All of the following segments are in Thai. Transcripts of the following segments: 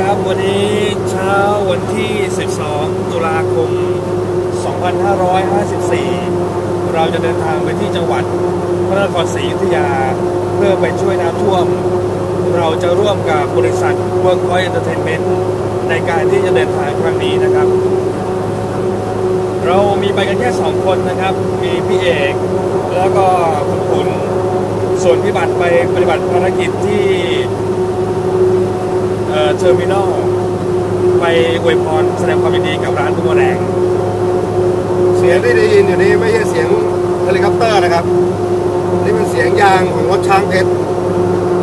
ครับ วันนี้เช้าวันที่ 12 ตุลาคม 2554 เราจะเดินทางไปที่จังหวัดพระนครศรีอยุธยา เพื่อไปช่วยน้ำท่วม เราจะร่วมกับบริษัท Workpoint Entertainment ในการที่จะเดินทางครั้งนี้นะครับ เรามีไปกันแค่สองคนนะครับ มีพี่เอกแล้วก็คุณขุนส่วนพี่บัตรไปปฏิบัติภารกิจที่ เอ่อเทอร์มินอลไปอวยพรแสดงความยินดีกับร้านทุกโมแดงเสียงที่ได้ยินอยู่นี้ไม่ใช่เสียงเฮลิคอปเตอร์นะครับ นี่เป็นเสียงยางของรถช้างเพชร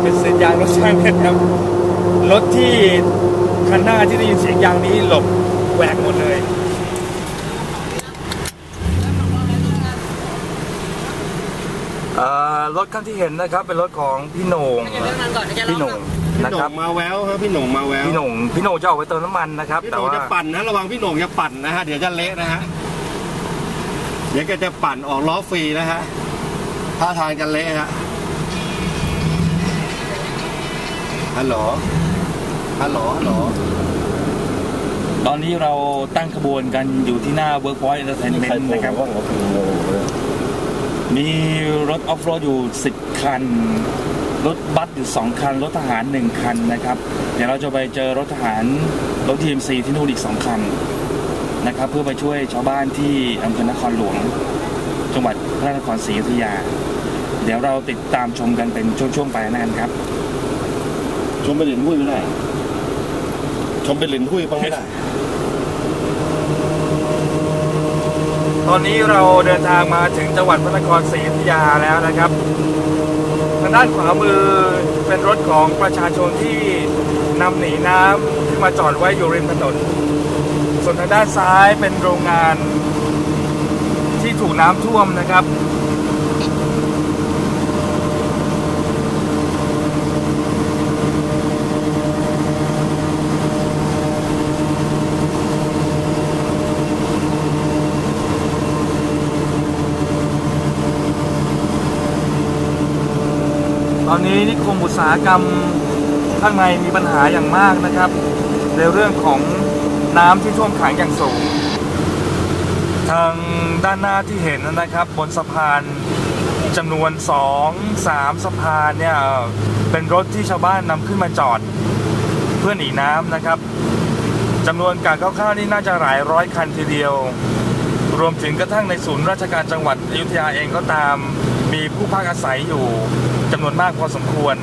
เป็นเสียงยางรถช่างเพชรครับรถที่คันหน้าที่ได้ยินเสียงยางนี้หลบแหวกหมดเลย เอ่อ รถคันที่เห็นนะครับ เป็นรถของพี่โหน่งพี่โหน่งพี่นะหคน่รังบมาแววครับพี่หน่งมาแววพี่โหน่งพี่โหน่งจะออกไปเติมน้ำมันนะครับ พี่หแต่น่งว่าจะปั่นนะระวังพี่หน่งจะปั่นนะฮะเดี๋ยวจะเละนะฮะเดี๋ยวแกจะปั่นออกล้อฟรีนะฮะท่าทางจะเละฮะฮัลโหลฮัลโหลฮัลโหลตอนนี้เราตั้งขบวนกันอยู่ที่หน้า Workpoint Entertainment นะครับ มีรถออฟโรดอยู่ 10 คัน รถบัสอยู่ 2 คัน รถทหาร 1 คันนะครับ เดี๋ยวเราจะไปเจอรถทหาร รถทีมซีที่นู่นอีก 2 คันนะครับ เพื่อไปช่วยชาวบ้านที่อำเภอนครหลวง จังหวัดพระนครศรีอยุธยา เดี๋ยวเราติดตามชมกันเป็นช่วงๆไปนะครับครับชมเป็นหลินหุ้ยไม่ได้ ชมเป็นหลินหุ้ยบ้างไม่ได้ ตอนนี้เราเดินทางมาถึงจังหวัดพระนครศรีอยุธยาแล้วนะครับทางด้านขวามือเป็นรถของประชาชนที่นำหนีน้ำที่มาจอดไว้อยู่ริมถนน ส่วนทางด้านซ้ายเป็นโรงงานที่ถูกน้ำท่วมนะครับ ตอนนี้นิคมอุตสาหกรรมข้างในมีปัญหาอย่างมากนะครับ ในเรื่องของน้ำที่ท่วมขังอย่างสูง ทางด้านหน้าที่เห็นนะครับ บนสะพานจำนวน 2 3 สะพานเนี่ยเป็นรถที่ชาวบ้านนำขึ้นมาจอด เพื่อหนีน้ำนะครับจำนวนการคร่าวๆนี่น่าจะหลายร้อยคันทีเดียว รวมถึงกระทั่งในศูนย์ราชการจังหวัดอยุธยาเองก็ตาม มีผู้พักอาศัยอยู่ จำนวนมากพอสมควร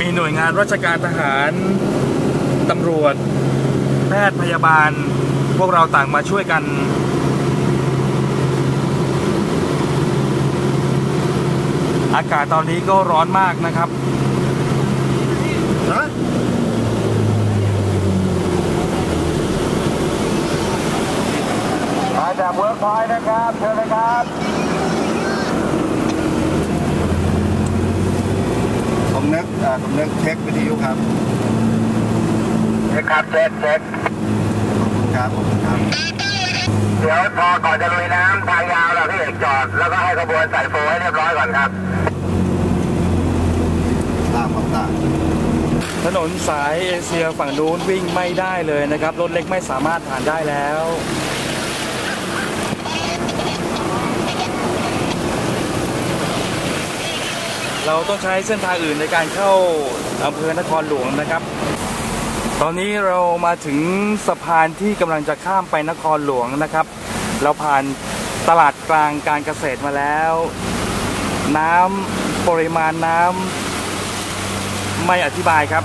มีหน่วยงานราชการทหารตำรวจ แพทย์พยาบาล พวกเราต่างมาช่วยกัน อากาศตอนนี้ก็ร้อนมากนะครับฮะมาจากเวิร์กพอยนะครับ เชิญเลยครับ ผม นึกอ่าผมนึกเช็ควิทยุครับครับเช็คเช็คครับผมครับ เดี๋ยวพอก่อนจะลุยน้ำทางยาวเราพี่เอกจอด แล้วก็ให้ขบวนใส่โฟให้เรียบร้อยก่อนครับ ตามครับตามถนนสายเอเชียฝั่งนู้นวิ่งไม่ได้เลยนะครับ รถเล็กไม่สามารถผ่านได้แล้ว เราต้องใช้เส้นทางอื่นในการเข้าอำเภอนครหลวงนะครับ ตอนนี้เรามาถึงสะพานที่กำลังจะข้ามไปนครหลวงนะครับ เราผ่านตลาดกลางการเกษตรมาแล้ว น้ำปริมาณน้ำไม่อธิบายครับ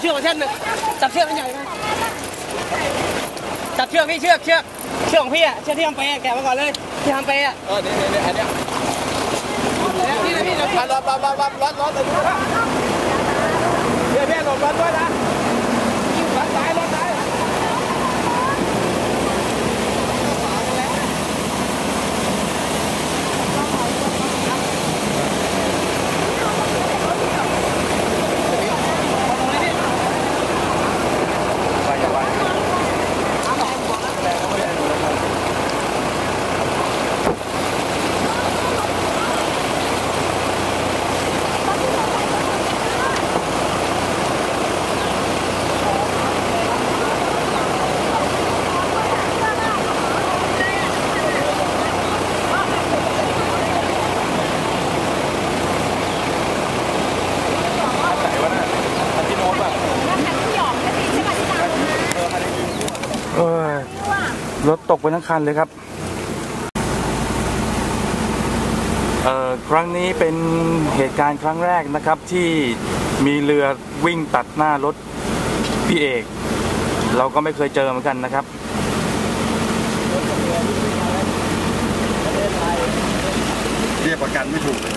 เชือกมาเส้นหนึ่งจับเชือกมันใหญ่ไหมจับเชือกพี่เชือกเชือกเชือกของพี่อะเชือกที่ทำไปอะแกะมาก่อนเลยที่ทำไปอะเออเนี่ยเนี่ยอันเนี้ยนี่นะพี่เราอะรถรถรถรถรถรถเลยเดี๋ยวพี่หลบร้อนด้วยนะ รถตกไปทั้งคันเลยครับเอ่อครั้งนี้เป็นเหตุการณ์ครั้งแรกนะครับที่มีเรือวิ่งตัดหน้ารถพี่เอก เราก็ไม่เคยเจอเหมือนกันนะครับเรียกประกันไม่ถูกเลย